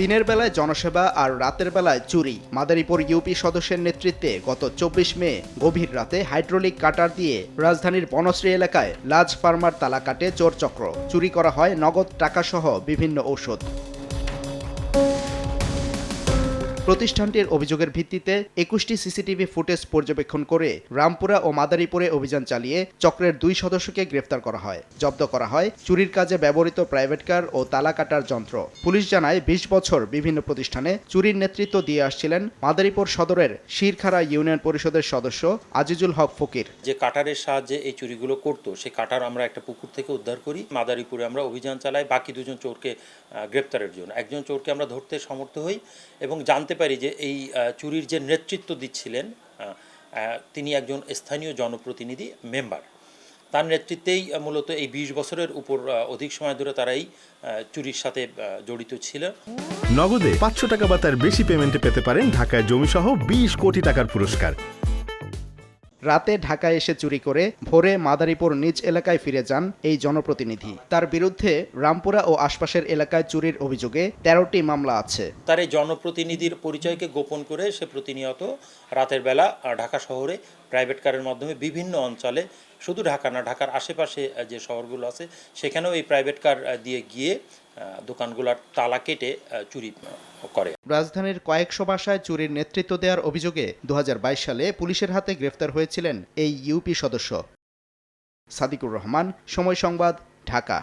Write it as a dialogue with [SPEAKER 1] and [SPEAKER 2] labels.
[SPEAKER 1] দিনের বেলায় জনসেবা আর রাতের বেলায় চুরি। মাদারীপুর ইউপি সদস্যের নেতৃত্বে গত চব্বিশ মে গভীর রাতে হাইড্রোলিক কাটার দিয়ে রাজধানীর বনশ্রী এলাকায় লাজ ফার্মার তালা কাটে চোর চক্র চুরি করা হয় নগদ টাকাসহ বিভিন্ন ঔষধ। প্রতিষ্ঠানটির অভিযোগের ভিত্তিতে একুশটি সিসিটিভি ফুটেজ পর্যবেক্ষণ করে রামপুরা ও মাদারীপুরে অভিযান চালিয়ে চক্রের দুই সদস্যকে গ্রেফতার করা হয়। জব্দ করা হয় চুরির কাজে ব্যবহৃত প্রাইভেট কার ও তালা কাটার যন্ত্র। পুলিশ জানায়, বিশ বছর বিভিন্ন প্রতিষ্ঠানে চুরির নেতৃত্ব দিয়ে আসছিলেন মাদারীপুর সদরের শিরখারা ইউনিয়ন পরিষদের সদস্য আজিজুল হক ফকির।
[SPEAKER 2] যে কাটারের সাহায্যে এই চুরিগুলো করতো সেই কাটার আমরা একটা পুকুর থেকে উদ্ধার করি, মাদারীপুরে আমরা অভিযান চালাই, বাকি দুজন চোরকে গ্রেপ্তারের জন্য। একজন চোরকে আমরা ধরতে সমর্থ হই এবং জানতে পারি যে এই চুরির যে নেতৃত্ব দিচ্ছিলেন তিনি একজন স্থানীয় জনপ্রতিনিধি মেম্বার। তার নেতৃত্বেই মূলত এই বিশ বছরের উপর অধিক সময় ধরে তারাই চুরির সাথে জড়িত ছিল।
[SPEAKER 3] নগদে পাঁচশো টাকা বা তার বেশি পেমেন্টে পেতে পারেন ঢাকায় জমিসহ বিশ কোটি টাকার পুরস্কার।
[SPEAKER 1] রাতে ঢাকায় এসে চুরি করে ভোরে মাদারীপুর নিজ এলাকায় ফিরে যান এই জনপ্রতিনিধি। তার বিরুদ্ধে রামপুরা ও আশপাশের এলাকায় চুরির অভিযোগে তেরোটি মামলা আছে।
[SPEAKER 2] তার এই জনপ্রতিনিধির পরিচয়কে গোপন করে সে প্রতিনিয়ত রাতের বেলা ঢাকা শহরে প্রাইভেট কারের মাধ্যমে বিভিন্ন অঞ্চলে, শুধু ঢাকা না, ঢাকার আশেপাশে যে শহরগুলো আছে, সেখানেও এই প্রাইভেট কার দিয়ে গিয়ে দোকানগুলোর তালা কেটে চুরি করে।
[SPEAKER 1] রাজধানীর কয়েকশো বাসায় চুরির নেতৃত্ব দেওয়ার অভিযোগে দু হাজার বাইশ সালে পুলিশের হাতে গ্রেফতার হয়েছিলেন এই ইউপি সদস্য। সাদিকুর রহমান, সময় সংবাদ, ঢাকা।